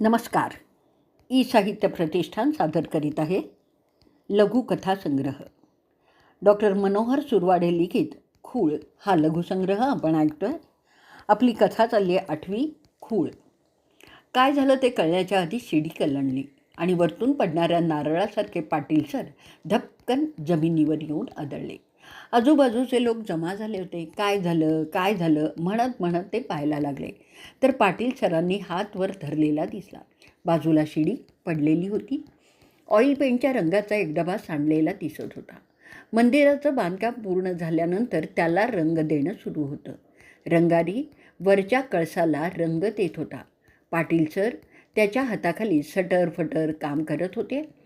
नमस्कार. ई साहित्य प्रतिष्ठान सादर करीत आहे लघुकथा संग्रह. डॉक्टर मनोहर सुरवाडे लिखित खूळ हा लघुसंग्रह आपण ऐकतो आहे आपली कथा चालली आहे आठवी खूळ. काय झालं ते कळण्याच्या आधी शिडी कलंडली आणि वरतून पडणाऱ्या नारळासारखे पाटील सर धपकन जमिनीवर येऊन आदळले. आजूबाजूचे लोक जमा झाले होते. काय झालं? काय झालं? म्हणत म्हणत ते पाहायला लागले. तर पाटील सरांनी हात वर धरलेला दिसला. बाजूला शिडी पडलेली होती. ऑइल पेंटच्या रंगाचा एक डबा सांडलेला दिसत होता. मंदिराचं बांधकाम पूर्ण झाल्यानंतर त्याला रंग देणं सुरू होतं. रंगारी वरच्या कळसाला रंग देत होता. पाटील सर त्याच्या हाताखाली सटर फटर काम करत होते.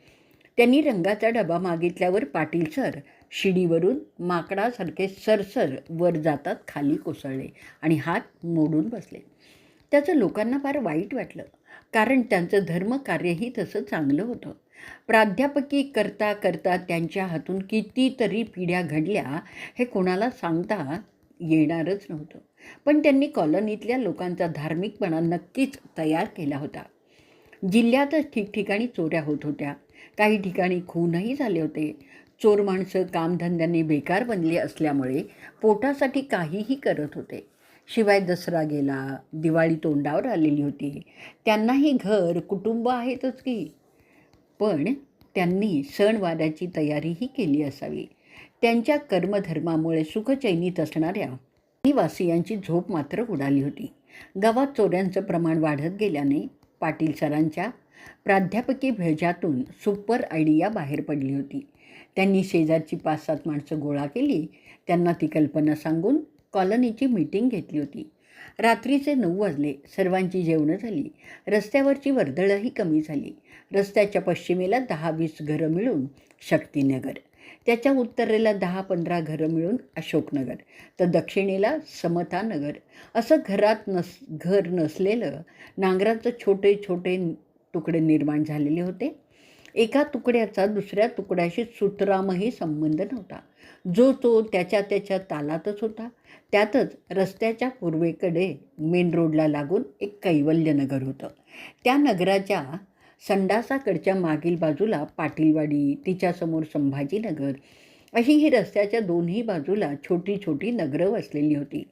त्यांनी रंगाचा डबा मागितल्यावर पाटील सर शिडीवरून माकडासारखे सरसर वर जातात खाली कोसळले आणि हात मोडून बसले. त्याचं लोकांना फार वाईट वाटलं कारण त्यांचं धर्मकार्यही तसं चांगलं होतं. प्राध्यापकी करता करता त्यांच्या हातून कितीतरी पिढ्या घडल्या हे कोणाला सांगता येणारच नव्हतं. पण त्यांनी कॉलनीतल्या लोकांचा धार्मिकपणा नक्कीच तयार केला होता. जिल्ह्यातच ठिकठिकाणी चोऱ्या होत होत्या. काही ठिकाणी खूनही झाले होते. चोर माणसं कामधंद्याने बेकार बनली असल्यामुळे पोटासाठी काहीही करत होते. शिवाय दसरा गेला दिवाळी तोंडावर आलेली होती. त्यांनाही घर कुटुंब आहेतच की. पण त्यांनी सणवाराची तयारीही केली असावी. त्यांच्या कर्मधर्मामुळे सुखचैनीत असणाऱ्या निवासियांची झोप मात्र उडाली होती. गावात चोऱ्यांचं प्रमाण वाढत गेल्याने पाटील सरांच्या प्राध्यापकी भेजातून सुपर आयडिया बाहेर पडली होती. त्यांनी शेजारची पाच सात माणसं गोळा केली. त्यांना ती कल्पना सांगून कॉलनीची मीटिंग घेतली होती. रात्रीचे नऊ वाजले. सर्वांची जेवणं झाली. रस्त्यावरची वर्दळही कमी झाली. रस्त्याच्या पश्चिमेला दहा वीस घरं मिळून शक्तिनगर. त्याच्या उत्तरेला दहा पंधरा घरं मिळून अशोकनगर. तर दक्षिणेला समतानगर. असं घरात नस घर नसलेलं नांगराचं छोटे छोटे तुकडे निर्माण झालेले होते. एका तुकड्याचा दुसऱ्या तुकड्याशी सुतरामही संबंध नव्हता. जो तो त्याच्या त्याच्या तालातच होता. त्यातच रस्त्याच्या पूर्वेकडे मेन रोडला लागून एक कैवल्य नगर होतं. त्या नगराच्या संडासाकडच्या मागील बाजूला पाटीलवाडी तिच्यासमोर संभाजीनगर अशी ही रस्त्याच्या दोन्ही बाजूला छोटी छोटी नगरं वसलेली होती.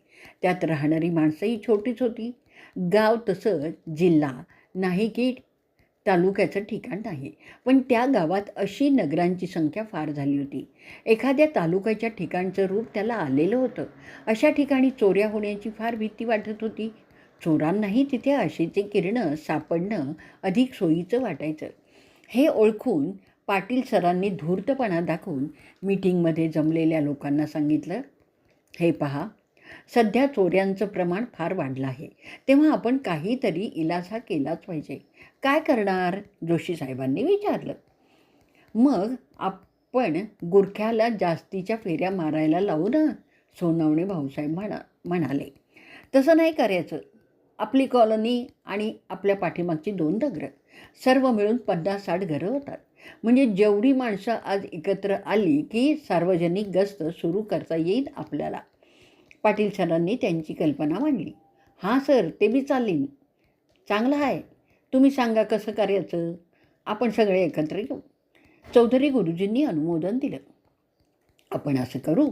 त्यात राहणारी माणसंही छोटीच होती. गाव तसं जिल्हा नाही की तालुक्याचं ठिकाण नाही. पण त्या गावात अशी नगरांची संख्या फार झाली होती. एखाद्या तालुक्याच्या ठिकाणचं रूप त्याला आलेलं होतं. अशा ठिकाणी चोऱ्या होण्याची फार भीती वाटत होती. चोरांनाही तिथे आशेचे किरणं सापडणं अधिक सोयीचं वाटायचं. हे ओळखून पाटील सरांनी धूर्तपणा दाखवून मीटिंगमध्ये जमलेल्या लोकांना सांगितलं हे पहा सध्या चोऱ्यांचं प्रमाण फार वाढलं आहे. तेव्हा आपण काहीतरी इलाजा केलाच पाहिजे. काय करणार? जोशी साहेबांनी विचारलं. मग आपण गुरख्याला जास्तीच्या फेऱ्या मारायला लावू ना? सोनवणे भाऊसाहेब म्हणा म्हणाले. तसं नाही करायचं. आपली कॉलनी आणि आपल्या पाठीमागची दोन दगडं. सर्व मिळून पन्नास साठ घरं होतात. म्हणजे जेवढी माणसं आज एकत्र आली की सार्वजनिक गस्त सुरू करता येईल आपल्याला. पाटील सरांनी त्यांची कल्पना मांडली. हां सर ते बी चालेल. चांगलं आहे. तुम्ही सांगा कसं करायचं? आपण सगळे एकत्र येऊ. चौधरी गुरुजींनी अनुमोदन दिलं. आपण असं करू.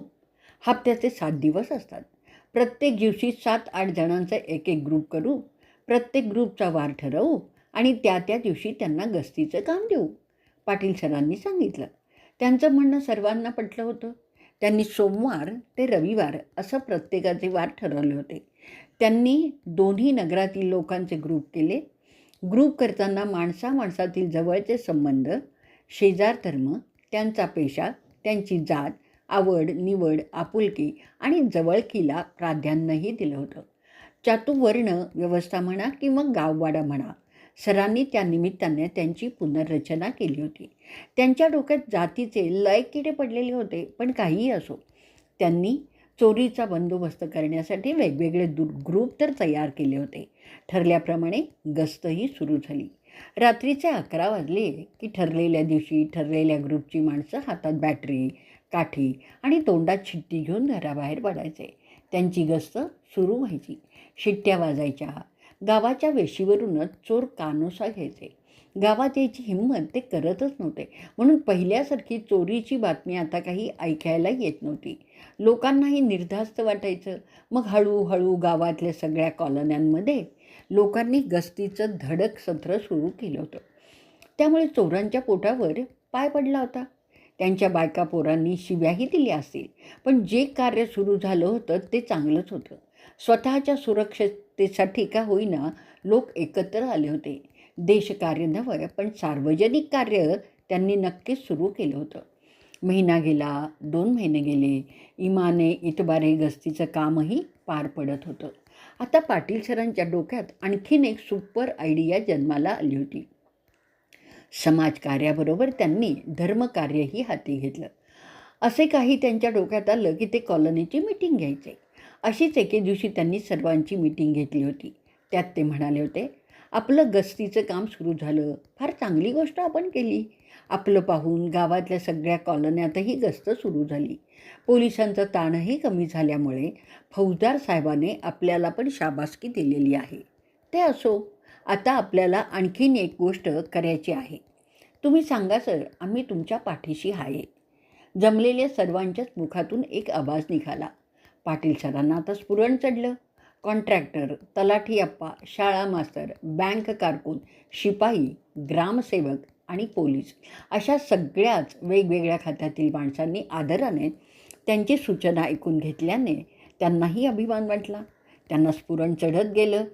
हप्त्याचे सात दिवस असतात. प्रत्येक दिवशी सात आठ जणांचा एक एक ग्रुप करू. प्रत्येक ग्रुपचा वार ठरवू आणि त्या त्या दिवशी त्यांना गस्तीचं काम देऊ. पाटील सरांनी सांगितलं. त्यांचं म्हणणं सर्वांना पटलं होतं. त्यांनी सोमवार ते रविवार असं प्रत्येकाचे वार ठरवले होते. त्यांनी दोन्ही नगरातील लोकांचे ग्रुप केले. ग्रुप करताना माणसा माणसातील जवळचे संबंध शेजार धर्म त्यांचा पेशा त्यांची जात आवड निवड आपुलकी आणि जवळकीला प्राधान्यही दिलं होतं. चातुवर्ण व्यवस्था म्हणा किंवा गाववाडा म्हणा सरांनी त्या निमित्ताने त्यांची पुनर्रचना केली होती. त्यांच्या डोक्यात जातीचे लय किडे पडलेले होते पण काहीही असो त्यांनी चोरीचा बंदोबस्त करण्यासाठी वेगवेगळे दु ग्रुप तर तयार केले होते. ठरल्याप्रमाणे गस्तही सुरू झाली. रात्रीचे अकरा वाजले की ठरलेल्या दिवशी ठरलेल्या ग्रुपची माणसं हातात बॅटरी काठी आणि तोंडात शिट्टी घेऊन घराबाहेर पडायचे. त्यांची गस्त सुरू व्हायची. शिट्ट्या वाजायच्या. गावाच्या वेशीवरूनच चोर कानोसा घ्यायचे. गावात यायची हिंमत ते करतच नव्हते. म्हणून पहिल्यासारखी चोरीची बातमी आता काही ऐकायला येत नव्हती. लोकांनाही निर्धास्त वाटायचं. मग हळूहळू गावातल्या सगळ्या कॉलन्यांमध्ये लोकांनी गस्तीचं धडक सत्र सुरू केलं होतं. त्यामुळे चोरांच्या पोटावर पाय पडला होता. त्यांच्या बायका पोरांनी शिव्याही दिल्या असतील. पण जे कार्य सुरू झालं होतं ते चांगलंच होतं. स्वतःच्या सुरक्षतेसाठी का होईना लोक एकत्र आले होते. देशकार्य नव्हे पण सार्वजनिक कार्य त्यांनी नक्कीच सुरू केलं होतं. महिना गेला दोन महिने गेले इमाने इतबारे गस्तीचं कामही पार पडत होतं. आता पाटील सरांच्या डोक्यात आणखीन एक सुपर आयडिया जन्माला आली होती. समाजकार्याबरोबर त्यांनी धर्मकार्यही हाती घेतलं. असे काही त्यांच्या डोक्यात आलं की ते कॉलनीची मिटिंग घ्यायचे. अशीच एके दिवशी त्यांनी सर्वांची मिटिंग घेतली होती. त्यात ते म्हणाले होते आपलं गस्तीचं काम सुरू झालं. फार चांगली गोष्ट आपण केली. आपलं पाहून गावातल्या सगळ्या कॉलन्यातही गस्त सुरू झाली. पोलिसांचा ताणही कमी झाल्यामुळे फौजदार साहेबाने आपल्याला पण शाबासकी दिलेली आहे. ते असो आता आपल्याला आणखीन एक गोष्ट करायची आहे. तुम्ही सांगा सर आम्ही तुमच्या पाठीशी आहे जमलेल्या सर्वांच्याच मुखातून एक आवाज निघाला. पाटील सरांना आता स्फुरण चढलं. कॉन्ट्रॅक्टर तलाठी अप्पा शाळा मास्तर बँक कारकून शिपाई ग्रामसेवक आणि पोलीस अशा सगळ्याच वेगवेगळ्या खात्यातील माणसांनी आदराने त्यांची सूचना ऐकून घेतल्याने त्यांनाही अभिमान वाटला. त्यांना स्फुरण चढत गेलं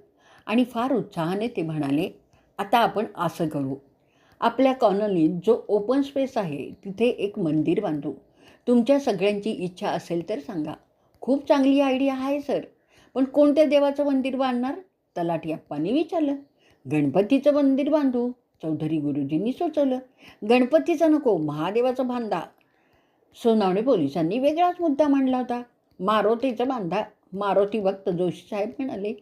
आणि फार उत्साहाने ते म्हणाले आता आपण असं करू. आपल्या कॉलनीत जो ओपन स्पेस आहे तिथे एक मंदिर बांधू. तुमच्या सगळ्यांची इच्छा असेल तर सांगा. खूप चांगली आयडिया आहे सर. पण कोणत्या देवाचं मंदिर बांधणार? तलाठी अप्पांनी विचारलं. गणपतीचं मंदिर बांधू चौधरी गुरुजींनी सुचवलं. गणपतीचं नको महादेवाचं बांधा. सोनावणे पोलिसांनी वेगळाच मुद्दा मांडला होता. मारुतीचं बांधा. मारुती भक्त जोशी साहेब म्हणाले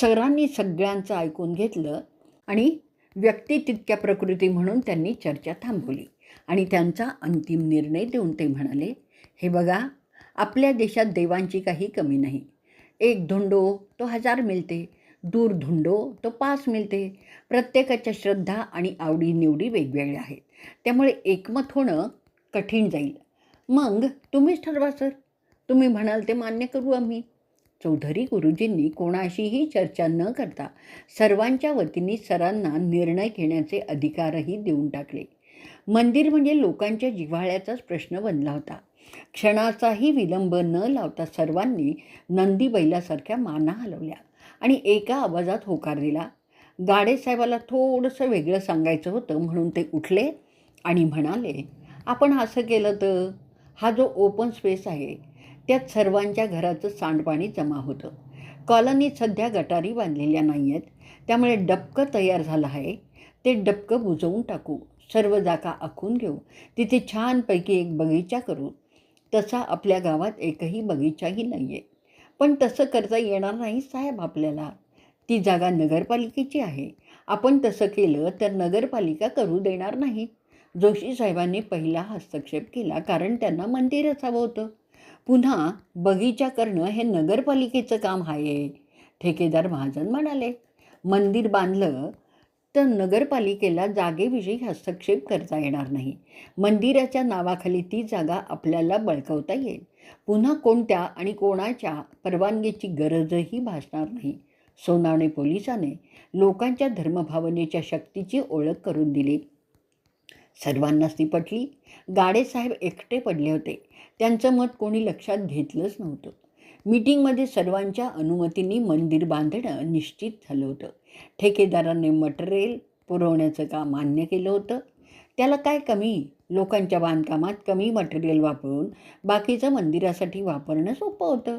सरांनी सगळ्यांचं ऐकून घेतलं आणि व्यक्ती तितक्या प्रकृती म्हणून त्यांनी चर्चा थांबवली आणि त्यांचा अंतिम निर्णय देऊन ते म्हणाले हे बघा आपल्या देशात देवांची काही कमी नाही. एक धुंडो तो हजार मिळते दूर धुंडो तो पाच मिळते प्रत्येकाच्या श्रद्धा आणि आवडीनिवडी वेगवेगळ्या आहेत. त्यामुळे एकमत होणं कठीण जाईल. मग तुम्हीच ठरवा सर. तुम्ही म्हणाल ते मान्य करू आम्ही. चौधरी गुरुजींनी कोणाशीही चर्चा न करता सर्वांच्या वतीने सरांना निर्णय घेण्याचे अधिकारही देऊन टाकले. मंदिर म्हणजे लोकांच्या जिव्हाळ्याचाच प्रश्न बनला होता. क्षणाचाही विलंब न लावता सर्वांनी नंदी बैलासारख्या माना हलवल्या आणि एका आवाजात होकार दिला. गाडेसाहेबाला थोडंसं वेगळं सांगायचं होतं म्हणून ते उठले आणि म्हणाले आपण असं केलं तर? हा जो ओपन स्पेस आहे त्यात सर्वांच्या घराचं सांडपाणी जमा होतं. कॉलनीत सध्या गटारी बांधलेल्या नाही आहेत त्यामुळे डबकं तयार झालं आहे. ते डबकं बुजवून टाकू. सर्व जागा आखून घेऊ. तिथे छानपैकी एक बगीचा करू. तसा आपल्या गावात एकही बगीचाही नाही आहे पण तसं करता येणार नाही साहेब आपल्याला. ती जागा नगरपालिकेची आहे. आपण तसं केलं तर नगरपालिका करू देणार नाही. जोशी साहेबांनी पहिला हस्तक्षेप केला कारण त्यांना मंदिरच हवं होतं. पुन्हा बगीचा करणं हे नगरपालिकेचं काम आहे ठेकेदार महाजन म्हणाले मंदिर बांधलं तर नगरपालिकेला जागेविषयी हस्तक्षेप करता येणार नाही. मंदिराच्या नावाखाली ती जागा आपल्याला बळकवता येईल. पुन्हा कोणत्या आणि कोणाच्या परवानगीची गरजही भासणार नाही. सोनावणे पोलिसाने लोकांच्या धर्मभावनेच्या शक्तीची ओळख करून दिली. सर्वांनाच ती पटली गाडेसाहेब एकटे पडले होते. त्यांचं मत कोणी लक्षात घेतलंच नव्हतं. मीटिंगमध्ये सर्वांच्या अनुमतीने मंदिर बांधणं निश्चित झालं होतं. ठेकेदाराने मटेरियल पुरवण्याचं काम मान्य केलं होतं. त्याला काय कमी? लोकांच्या बांधकामात कमी मटेरियल वापरून बाकीचं मंदिरासाठी वापरणं सोपं होतं.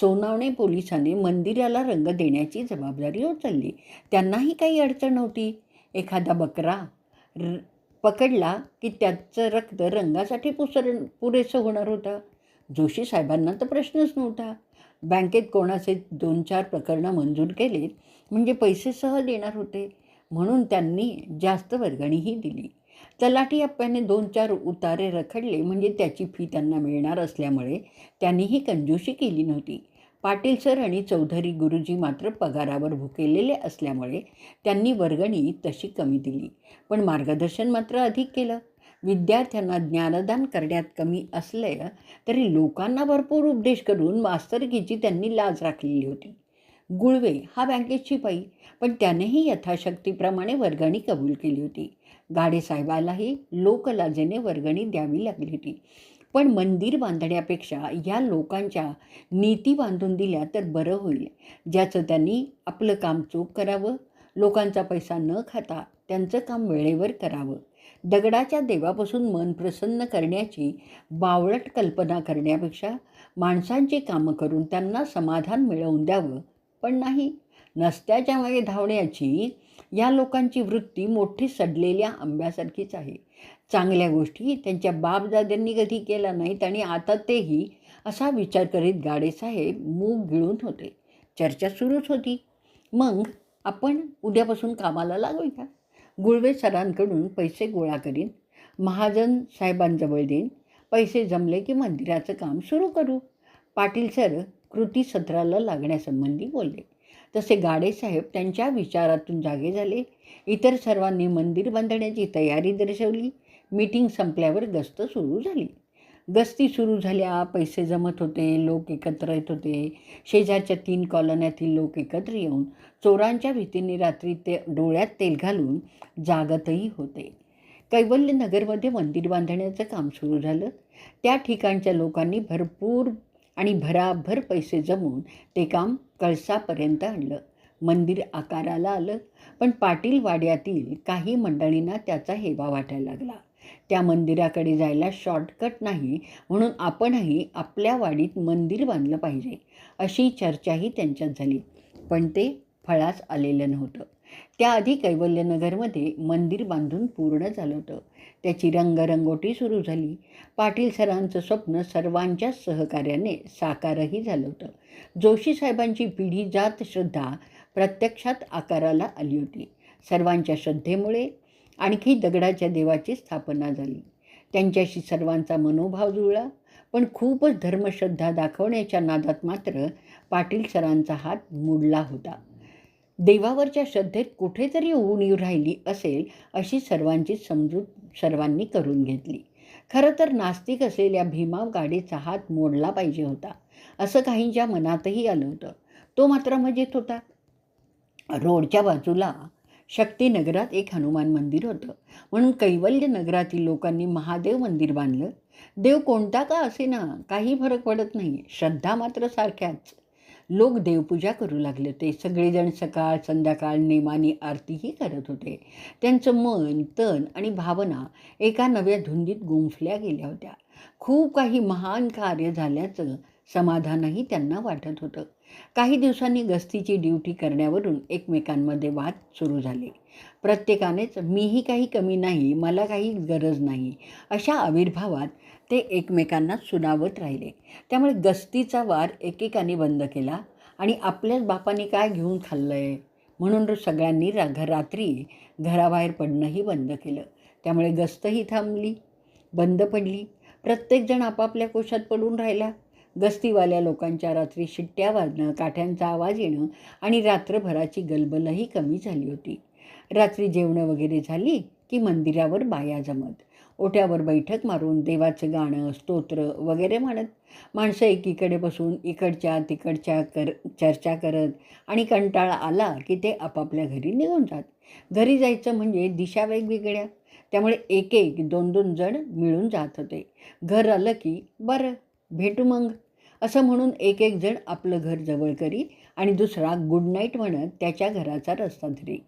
सोनावणे पोलिसांनी मंदिराला रंग देण्याची जबाबदारी उचलली. त्यांनाही काही अडचण नव्हती. एखादा बकरा र पकडला की त्याचं रक्त रंगासाठी पुसर पुरेसं होणार होतं. जोशी साहेबांना तर प्रश्नच नव्हता. बँकेत कोणाचे दोन चार प्रकरणं मंजूर केलीत म्हणजे पैसे सहज येणार होते. म्हणून त्यांनी जास्त वर्गणीही दिली. तलाठी अप्प्याने दोन चार उतारे रखडले म्हणजे त्याची फी त्यांना मिळणार असल्यामुळे त्यांनीही कंजूशी केली नव्हती. पाटील सर आणि चौधरी गुरुजी मात्र पगारावर भुकेलेले असल्यामुळे त्यांनी वर्गणी तशी कमी दिली पण मार्गदर्शन मात्र अधिक केलं. विद्यार्थ्यांना ज्ञानदान करण्यात कमी असले तरी लोकांना भरपूर उपदेश करून मास्तरकीची त्यांनी लाज राखलेली होती. गुळवे हा बँकेत शिपाई पण त्यानेही यथाशक्तीप्रमाणे वर्गणी कबूल केली होती. गाडेसाहेबालाही लोकलाजेने वर्गणी द्यावी लागली होती. पण मंदिर बांधण्यापेक्षा या लोकांच्या नीती बांधून दिल्या तर बरं होईल ज्याचं त्यांनी आपलं काम चोख करावं लोकांचा पैसा न खाता त्यांचं काम वेळेवर करावं. दगडाच्या देवापासून मन प्रसन्न करण्याची बावळट कल्पना करण्यापेक्षा माणसांची कामं करून त्यांना समाधान मिळवून द्यावं. पण नाही नसत्याच्या मागे धावण्याची या लोकांची वृत्ती मोठी सडलेल्या आंब्यासारखीच आहे. चांगल्या गोष्टी त्यांच्या बापदाद्यांनी कधी केल्या नाहीत आणि आता तेही असा विचार करीत गाडेसाहेब मूग गिळून होते. चर्चा सुरूच होती. मग आपण उद्यापासून कामाला लागूया गुळवे सरांकडून पैसे गोळा करीन महाजन साहेबांजवळ देईन पैसे जमले की मंदिराचं काम सुरू करू. पाटील सर कृती सत्राला लागण्यासंबंधी बोलले. तसे गाडेसाहेब त्यांच्या विचारातून जागे झाले. इतर सर्वांनी मंदिर बांधण्याची तयारी दर्शवली. मीटिंग संपल्यावर गस्त सुरू झाली. गस्ती सुरू झाल्या पैसे जमत होते लोक एकत्र येत होते. शेजारच्या तीन कॉलन्यातील लोक एकत्र येऊन चोरांच्या भीतीने रात्री ते डोळ्यात तेल घालून जागतही होते. कैवल्यनगरमध्ये मंदिर बांधण्याचं काम सुरू झालं. त्या ठिकाणच्या लोकांनी भरपूर आणि भराभर पैसे जमवून ते काम कळसापर्यंत आणलं. मंदिर आकाराला आलं. पण पाटील वाड्यातील काही मंडळींना त्याचा हेवा वाटायला लागला. त्या मंदिराकडे जायला शॉर्टकट नाही. म्हणून आपणही आपल्या वाडीत मंदिर बांधलं पाहिजे अशी चर्चाही त्यांच्यात झाली. पण ते फळास आलेलं नव्हतं. त्याआधी कैवल्यनगरमध्ये मंदिर बांधून पूर्ण झालं होतं. त्याची रंगरंगोटी सुरू झाली. पाटील सरांचं स्वप्न सर्वांच्या सहकार्याने साकारही झालं होतं. जोशी साहेबांची पिढी जात श्रद्धा प्रत्यक्षात आकाराला आली होती. सर्वांच्या श्रद्धेमुळे आणखी दगडाच्या देवाची स्थापना झाली. त्यांच्याशी सर्वांचा मनोभाव जुळला पण खूपच धर्मश्रद्धा दाखवण्याच्या नादात मात्र पाटील सरांचा हात मोडला होता. देवावरच्या श्रद्धेत कुठेतरी उणीव राहिली असेल अशी सर्वांची समजूत सर्वांनी करून घेतली. खरं तर नास्तिक असलेल्या भीमा गाडीचा हात मोडला पाहिजे होता असं काहींच्या मनातही आलं होतं. तो मात्र मजेत होता. रोडच्या बाजूला शक्तीनगरात एक हनुमान मंदिर होतं. म्हणून कैवल्य नगरातील लोकांनी महादेव मंदिर बांधलं. देव कोणता का असे ना काही फरक पडत नाही श्रद्धा मात्र सारख्याच. लोक देवपूजा करू लागले होते. सगळेजण सकाळ संध्याकाळ नेमानी आरतीही करत होते. त्यांचं मन तन आणि भावना एका नव्या धुंदीत गुंफल्या गेल्या होत्या. खूप काही महान कार्य झाल्याचं समाधानही त्यांना वाटत होतं. काही दिवसांनी गस्तीची ड्युटी करण्यावरून एकमेकांमध्ये वाद सुरू झाले. प्रत्येकानेच मीही काही कमी नाही मला काही गरज नाही अशा आविर्भावात ते एकमेकांना सुनावत राहिले. त्यामुळे गस्तीचा वार एकेकाने बंद केला आणि आपल्याच बापाने काय घेऊन खाल्लं आहे म्हणून सगळ्यांनी रा रात्री घराबाहेर पडणंही बंद केलं. त्यामुळे गस्तही थांबली बंद पडली. प्रत्येकजण आपापल्या कोशात पडून राहिला. गस्तीवाल्या लोकांच्या रात्री शिट्ट्या वाजणं काठ्यांचा आवाज येणं आणि रात्रभराची गलबलही कमी झाली होती. रात्री जेवणं वगैरे झाली की मंदिरावर बाया जमत. ओट्यावर बैठक मारून देवाचं गाणं स्तोत्र वगैरे म्हणत. माणसं एकीकडे बसून इकडच्या तिकडच्या कर चर्चा करत आणि कंटाळा आला की ते आपापल्या घरी निघून जात. घरी जायचं म्हणजे दिशा वेगवेगळ्या. त्यामुळे एक एक दोन दोन जण मिळून जात होते. घर आलं की बरं. भेटू मग. असं म्हणून एक एक जण आपलं घर जवळ करी आणि दुसरा गुड नाईट म्हणत त्याच्या घराचा रस्ता धरी.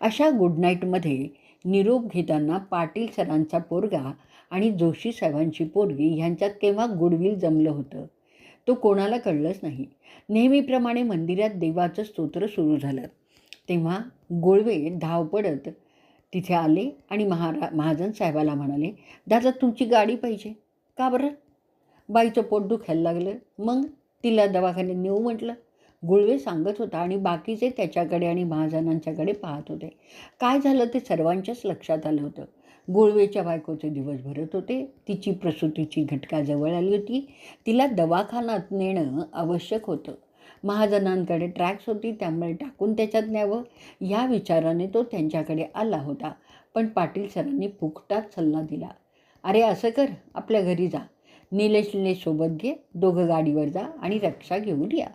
अशा गुड नाईटमध्ये निरोप घेताना पाटील सरांचा पोरगा आणि जोशी साहेबांची पोरगी ह्यांच्यात केव्हा गुडविल जमलं होतं? तो कोणाला कळलंच नाही. नेहमीप्रमाणे मंदिरात देवाचं स्तोत्र सुरू झालं. तेव्हा गोळवे धाव पडत तिथे आले आणि महारा महाजन साहेबाला म्हणाले दादा तुमची गाडी पाहिजे. का बरं? बाईचं पोट दुखायला लागलं. मग तिला दवाखान्यात नेऊ म्हटलं. गुळवे सांगत होता आणि बाकीचे त्याच्याकडे आणि महाजनांच्याकडे पाहत होते. काय झालं ते सर्वांच्याच लक्षात आलं होतं. गुळवेच्या बायकोचे दिवस भरत होते. तिची प्रसूतीची घटका जवळ आली होती. तिला दवाखान्यात नेणं आवश्यक होतं. महाजनांकडे ट्रॅक्स होती त्यामुळे टाकून त्याच्यात न्यावं. या विचाराने तो त्यांच्याकडे आला होता. पण पाटील सरांनी फुकटात सल्ला दिला. अरे असं कर. आपल्या घरी जा. निलेशने सोबत घे दोघं गाडीवर जा आणि रक्षा घेऊन या.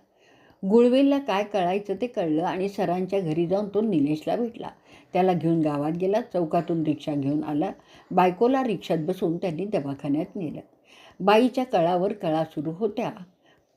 गुळवेलला काय कळायचं ते कळलं आणि सरांच्या घरी जाऊन तो निलेशला भेटला. त्याला घेऊन गावात गेला चौकातून रिक्षा घेऊन आला. बायकोला रिक्षात बसून त्यांनी दवाखान्यात नेलं. बाईच्या कळावर कळा सुरू होत्या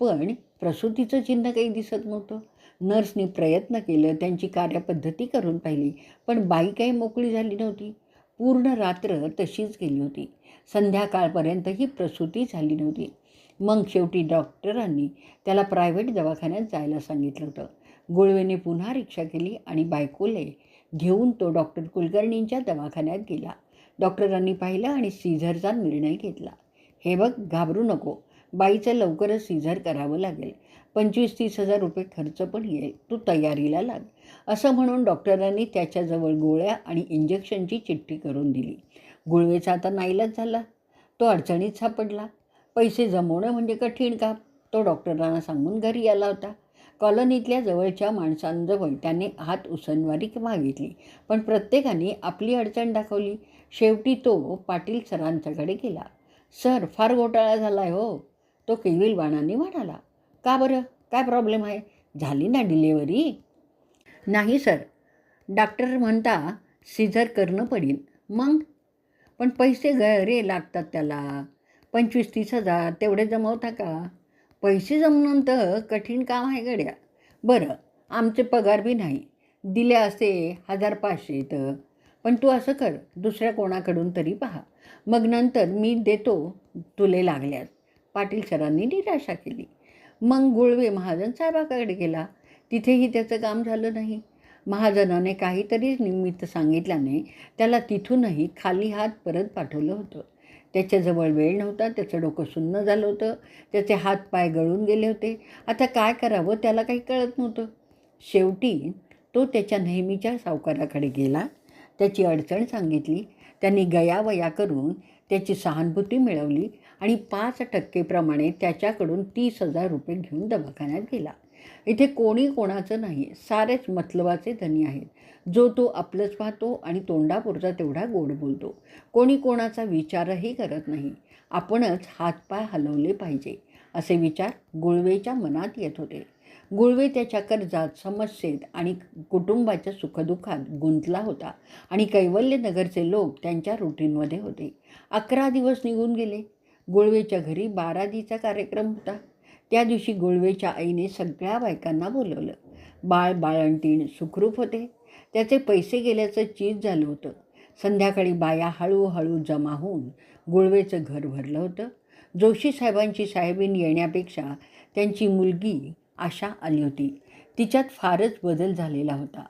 पण प्रसूतीचं चिन्ह काही दिसत नव्हतं. नर्सनी प्रयत्न केलं त्यांची कार्यपद्धती करून पाहिली पण बाई काही मोकळी झाली नव्हती. पूर्ण रात्र तशीच गेली होती. संध्याकाळपर्यंत ही प्रसूती झाली नव्हती. मग शेवटी डॉक्टरांनी त्याला प्रायव्हेट दवाखान्यात जायला सांगितलं होतं. गुळवेने पुन्हा रिक्षा केली आणि बायकोले घेऊन तो डॉक्टर कुलकर्णींच्या दवाखान्यात गेला. डॉक्टरांनी पाहिलं आणि सीझरचा निर्णय घेतला. हे बघ घाबरू नको. बाईचं लवकरच सीझर करावं लागेल. पंचवीस तीस हजार रुपये खर्च पण येईल. तू तयारीला लाग. असं म्हणून डॉक्टरांनी त्याच्याजवळ गोळ्या आणि इंजेक्शनची चिठ्ठी करून दिली. गुळवेचा आता नाईलाज झाला. तो अडचणीत सापडला. पैसे जमवणं म्हणजे कठीण काम. तो डॉक्टरांना सांगून घरी आला होता. कॉलनीतल्या जवळच्या माणसांजवळ त्याने हात उसनवारी मागितली. पण प्रत्येकाने आपली अडचण दाखवली. शेवटी तो पाटील सरांच्याकडे गेला. सर फार घोटाळा झाला आहे हो. तो केविलवाणाने म्हणाला. का बरं? काय प्रॉब्लेम आहे? झाली ना डिलेवरी नाही सर. डॉक्टर म्हणता सिझर करणं पडेल मग? पण पैसे गरे लागतात त्याला. पंचवीस तीस हजार तेवढे जमवता का? पैसे जमवणं तर कठीण काम आहे गड्या. बरं आमचे पगार बी नाही. दिले असे हजार पाचशे तर पण तू असं कर दुसऱ्या कोणाकडून तरी पहा. मग नंतर मी देतो तुले लागल्यास पाटील सरांनी निराशा केली. मग गुळवे महाजन साहेबाकडे गेला. तिथेही त्याचं काम झालं नाही. महाजनाने काहीतरी निमित्त सांगितल्याने त्याला तिथूनही खाली हात परत पाठवलं होतं. त्याच्याजवळ वेळ नव्हता त्याचं डोकं सुन्न झालं होतं त्याचे हात पाय गळून गेले होते. आता काय करावं त्याला काही कळत नव्हतं. शेवटी तो त्याच्या नेहमीच्या सावकाराकडे गेला त्याची अडचण सांगितली त्यांनी गयावया करून त्याची सहानुभूती मिळवली आणि पाच टक्केप्रमाणे त्याच्याकडून तीस हजार रुपये घेऊन दवाखान्यात गेला. इथे कोणी कोणाचं नाही सारेच मतलबाचे धनी आहेत. जो तो आपलंच पाहतो आणि तोंडापुरता तेवढा गोड बोलतो. कोणी कोणाचा विचारही करत नाही. आपणच हातपाय हलवले पाहिजे असे विचार गुळवेच्या मनात येत होते. गुळवे त्याच्या कर्जात समस्येत आणि कुटुंबाच्या सुखदुःखात गुंतला होता आणि कैवल्यनगरचे लोक त्यांच्या रुटीनमध्ये होते. अकरा दिवस निघून गेले. गुळवेच्या घरी बारादीचा कार्यक्रम होता. त्या दिवशी गुळवेच्या आईने सगळ्या बायकांना बोलवलं. बाळ बाळंटीण सुखरूप होते. त्याचे पैसे गेल्याचं चीज झालं होतं. संध्याकाळी बाया हळूहळू जमा होऊन गुळवेचं घर भरलं होतं. जोशी साहेबांची साहेबीन येण्यापेक्षा त्यांची मुलगी आशा आली होती. तिच्यात फारच बदल झालेला होता.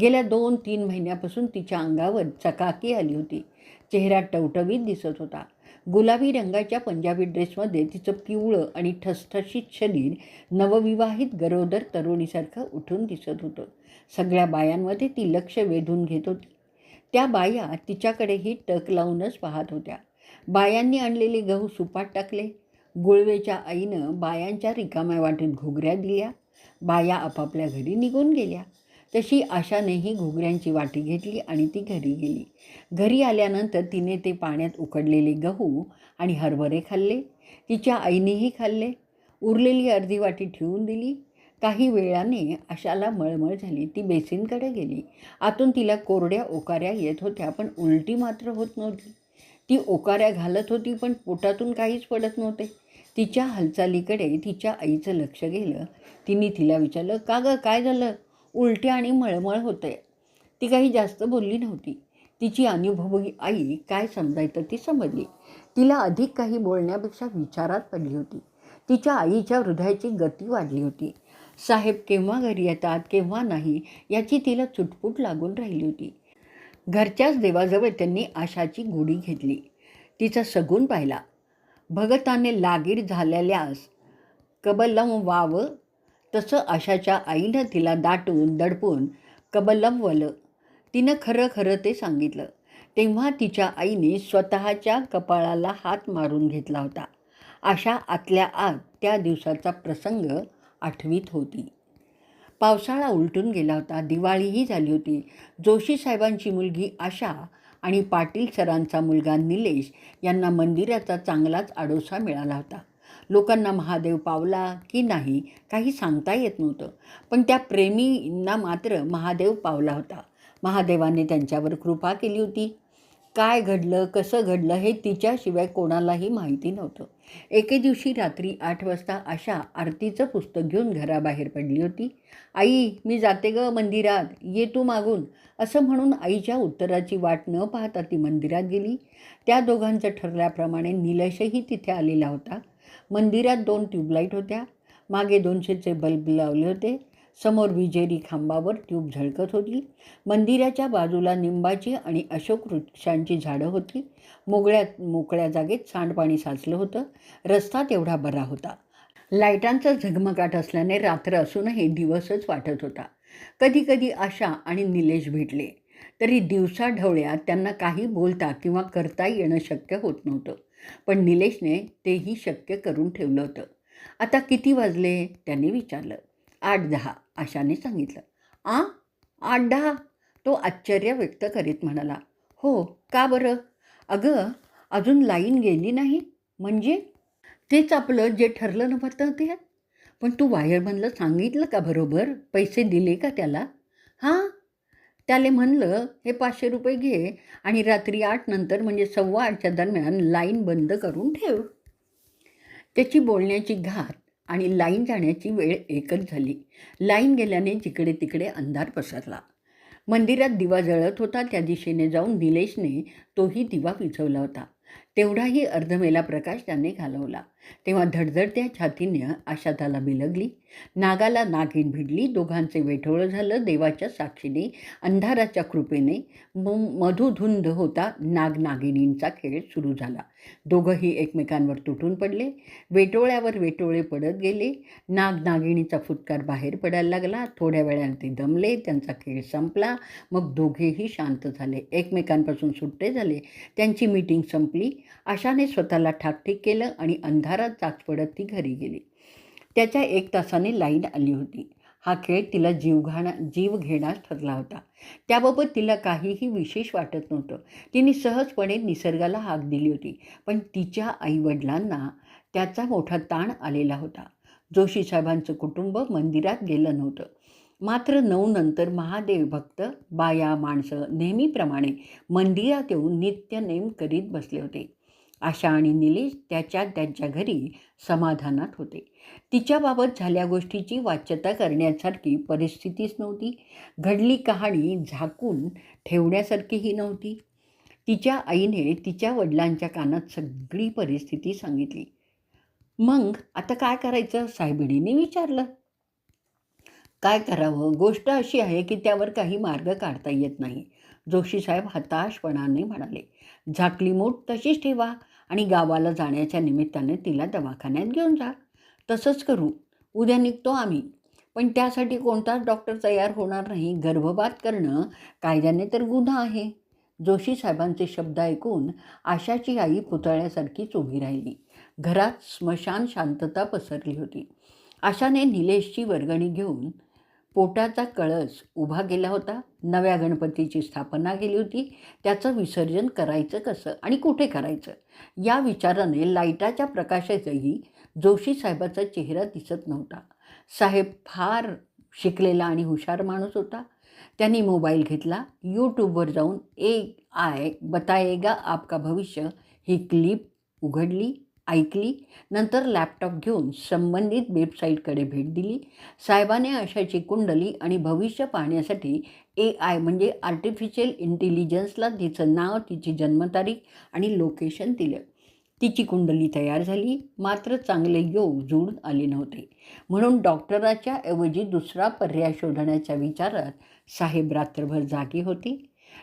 गेल्या दोन तीन महिन्यापासून तिच्या अंगावर चकाकी आली होती. चेहरा टवटवीत दिसत होता. गुलाबी रंगाच्या पंजाबी ड्रेसमध्ये तिचं पिवळं आणि ठसठशीत शरीर नवविवाहित गरोदर तरुणीसारखं उठून दिसत होतं. सगळ्या बायांमध्ये ती लक्ष वेधून घेत होती. त्या बाया तिच्याकडेही टक लावूनच पाहत होत्या. बायांनी आणलेले गहू सुपात टाकले. गुळवेच्या आईनं बायांच्या रिकाम्या वाटेत घुगऱ्या दिल्या. बाया आपापल्या घरी निघून गेल्या. तशी आशानेही घुगऱ्यांची वाटी घेतली आणि ती घरी गेली. घरी आल्यानंतर तिने ते पाण्यात उकडलेले गहू आणि हरभरे खाल्ले. तिच्या आईनेही खाल्ले. उरलेली अर्धी वाटी ठेवून दिली. काही वेळाने आशाला मळमळ झाली. ती बेसिनकडे गेली. आतून तिला कोरड्या ओकाऱ्या येत होत्या पण उलटी मात्र होत नव्हती. ती ओकाऱ्या घालत होती पण पोटातून काहीच पडत नव्हते. तिच्या हालचालीकडे तिच्या आईचं लक्ष गेलं. तिने तिला विचारलं का गं काय झालं? उलटी आणि मळमळ होते ती काही जास्त बोलली नव्हती. तिची अनुभवी आई काय समजायचं ती समजली. तिला अधिक काही बोलण्यापेक्षा विचारात पडली होती. तिच्या आईच्या हृदयाची गती वाढली होती. साहेब केव्हा घरी येतात केव्हा नाही याची तिला चुटपुट लागून राहिली होती. घरच्याच देवाजवळ त्यांनी आशाची गुढी घेतली. तिचा सगून पाहिला. भगताने लागीर झालेल्यास कबल्लम वावं तसं आशाच्या आईनं तिला दाटून दडपून कबलंबवलं तिनं खरं खरं ते सांगितलं. तेव्हा तिच्या आईने स्वतःच्या कपाळाला हात मारून घेतला होता. आशा आतल्या आत त्या दिवसाचा प्रसंग आठवीत होती. पावसाळा उलटून गेला होता. दिवाळीही झाली होती. जोशी साहेबांची मुलगी आशा आणि पाटील सरांचा मुलगा निलेश यांना मंदिराचा चांगलाच आडोसा मिळाला होता. लोकांना महादेव पावला की नाही काही सांगता येत नव्हतं. पण त्या प्रेमींना मात्र महादेव पावला होता. महादेवाने त्यांच्यावर कृपा केली होती. काय घडलं कसं घडलं हे तिच्याशिवाय कोणालाही माहिती नव्हतं. एके दिवशी रात्री आठ वाजता आशा आरतीचं पुस्तक घेऊन घराबाहेर पडली होती. आई मी जाते ग मंदिरात ये तू मागून. असं म्हणून आईच्या उत्तराची वाट न पाहता ती मंदिरात गेली. त्या दोघांचं ठरल्याप्रमाणे निलेशही तिथे आलेला होता. मंदिरात दोन ट्यूबलाईट होत्या. मागे दोनशेचे बल्ब लावले होते. समोर विजेरी खांबावर ट्यूब झळकत होती. मंदिराच्या बाजूला निंबाची आणि अशोक वृक्षांची झाडं होती. मोगळ्या मोकळ्या जागेत सांडपाणी साचलं होतं. रस्ता तेवढा बरा होता. लाईटांचा झगमगाट असल्याने रात्र असूनही दिवसच वाटत होता. कधीकधी आशा आणि निलेश भेटले. तरी दिवसा ढवळ्यात त्यांना काही बोलता किंवा करता येणं शक्य होत नव्हतं. पण निलेशने तेही शक्य करून ठेवलं होतं. आता किती वाजले? त्याने विचारलं. आठ दहा आशाने सांगितलं. आ? आठ दहा? तो आश्चर्य व्यक्त करीत म्हणाला. हो का बरं? अगं अजून लाईन गेली नाही? म्हणजे? तेच आपलं जे ठरलं नव्हतं ते? पण तू वायर बनलं सांगितलं का बरोबर? पैसे दिले का त्याला? हां? त्याले म्हणलं हे पाचशे रुपये घे आणि रात्री आठ नंतर म्हणजे सव्वा आठच्या दरम्यान लाईन बंद करून ठेव. त्याची बोलण्याची घात आणि लाईन जाण्याची वेळ एकच झाली. लाईन गेल्याने जिकडे तिकडे अंधार पसरला. मंदिरात दिवा जळत होता त्या दिशेने जाऊन निलेशने तोही दिवा विझवला होता. तेवढाही अर्धमेला प्रकाश त्याने घालवला. तेव्हा धडधडत्या छातीने आशाताला बिलगली. नागाला नागिन भिडली. दोघांचे वेठोळं झालं. देवाच्या साक्षीने अंधाराच्या कृपेने. मधुधुंध मधुधुंद होता नाग नागिनींचा खेळ सुरू झाला. दोघंही एकमेकांवर तुटून पडले. वेटोळ्यावर वेटोळे पडत गेले. नागनागिणीचा फुटकार बाहेर पडायला लागला. थोड्या वेळाने ते दमले. त्यांचा खेळ संपला. मग दोघेही शांत झाले. एकमेकांपासून सुट्टे झाले. त्यांची मीटिंग संपली. आशाने स्वतःला ठाकठीक केलं आणि अंधारात चाच पडत ती घरी गेली. त्याच्या एक तासाने लाईन आली होती. हा खेळ तिला जीवघाणा जीव घेण्यास ठरला होता. त्याबाबत तिला काहीही विशेष वाटत नव्हतं. तिने सहजपणे निसर्गाला हाक दिली होती पण तिच्या आईवडिलांना त्याचा मोठा ताण आलेला होता. जोशी साहेबांचं कुटुंब मंदिरात गेलं नव्हतं. मात्र नऊ नंतर महादेव भक्त बाया माणसं नेहमीप्रमाणे मंदिरात येऊन नित्यनेम करीत बसले होते. आशा आणि निलेश त्याच्या त्यांच्या घरी समाधानात होते. तिच्याबाबत झाल्या गोष्टीची वाच्यता करण्यासारखी परिस्थितीच नव्हती. घडली कहाणी झाकून ठेवण्यासारखीही नव्हती. तिच्या आईने तिच्या वडिलांच्या कानात सगळी परिस्थिती सांगितली. मग आता काय करायचं? साहेबिणीने विचारलं. काय करावं? गोष्ट अशी आहे की त्यावर काही मार्ग काढता येत नाही. जोशी साहेब हताशपणाने म्हणाले झाकली मूठ तशीच ठेवा. आणि गावाला जाण्याच्या निमित्ताने तिला दवाखान्यात घेऊन जा. तसंच करू. उद्या निघतो आम्ही. पण त्यासाठी कोणताच डॉक्टर तयार होणार नाही गर्भपात करणं कायद्याने तर गुन्हा आहे. जोशी साहेबांचे शब्द ऐकून आशाची आई पुतळ्यासारखीच उभी राहिली. घरात स्मशान शांतता पसरली होती. आशाने निलेशची वर्गणी घेऊन पोटाचा कळस उभा केला होता. नव्या गणपतीची स्थापना केली होती. त्याचं विसर्जन करायचं कसं आणि कुठे करायचं? या विचाराने लाईटाच्या प्रकाशातही जोशी साहेबाचा चेहरा दिसत नव्हता. साहेब फार शिकलेला आणि हुशार माणूस होता. त्यांनी मोबाईल घेतला. यूट्यूबवर जाऊन ए आय बताएगा आपका भविष्य ही क्लिप उघडली. ऐकली नंतर लॅपटॉप घेऊन संबंधित वेबसाईटकडे भेट दिली. साहेबाने अशाची कुंडली आणि भविष्य पाहण्यासाठी ए आय म्हणजे आर्टिफिशियल इंटेलिजन्सला तिचं नाव तिची जन्मतारीख आणि लोकेशन दिलं. तिची कुंडली तयार झाली. मात्र चांगले योग जुळून आले नव्हते. म्हणून डॉक्टराच्या ऐवजी दुसरा पर्याय शोधण्याच्या विचारात साहेब रात्रभर जागी होते.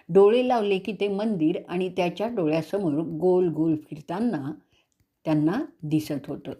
डोळे लावले की ते मंदिर आणि त्याच्या डोळ्यासमोर गोल गोल फिरताना त्यांना दिसत होतं.